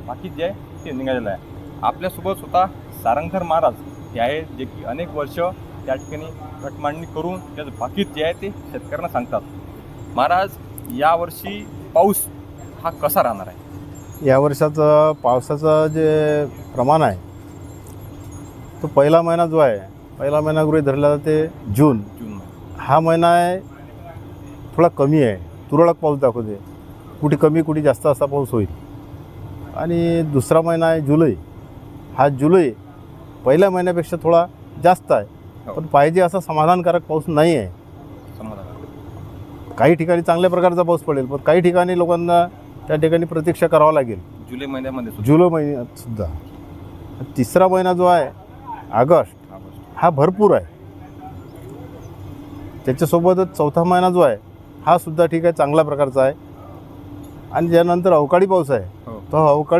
बाकी जे आहे ते निघालेलं आहे. आपल्यासोबत स्वतः सारंगधर महाराज. हे आहेत जे की अनेक वर्ष त्या ठिकाणी घटमांडणी करून त्याचं बाकीत जे आहे ते शेतकऱ्यांना सांगतात. महाराज यावर्षी पाऊस हा कसा राहणार आहे? या वर्षाचं पावसाचं जे प्रमाण आहे तो पहिला महिना जो आहे पहिला महिना गृहीत धरला जाते जून. जून हा महिना आहे थोडा कमी आहे. तुरळक पाऊस दाखवते. कुठे कमी कुठे जास्त असा पाऊस होईल. आणि दुसरा महिना आहे जुलै. हा जुलै पहिल्या महिन्यापेक्षा थोडा जास्त आहे. हो. पण पाहिजे असा समाधानकारक पाऊस नाही आहे. काही ठिकाणी चांगल्या प्रकारचा पाऊस पडेल पण काही ठिकाणी लोकांना त्या ठिकाणी प्रतीक्षा करावं लागेल. जुलै महिन्यामध्ये जुलै महिन्यात सुद्धा. तिसरा महिना जो आहे ऑगस्ट. हा भरपूर आहे. त्याच्यासोबतच चौथा महिना जो आहे हा सुद्धा ठीक आहे चांगल्या प्रकारचा आहे. आणि ज्यानंतर अवकाळी पाऊस आहे हो. तो अवकाळी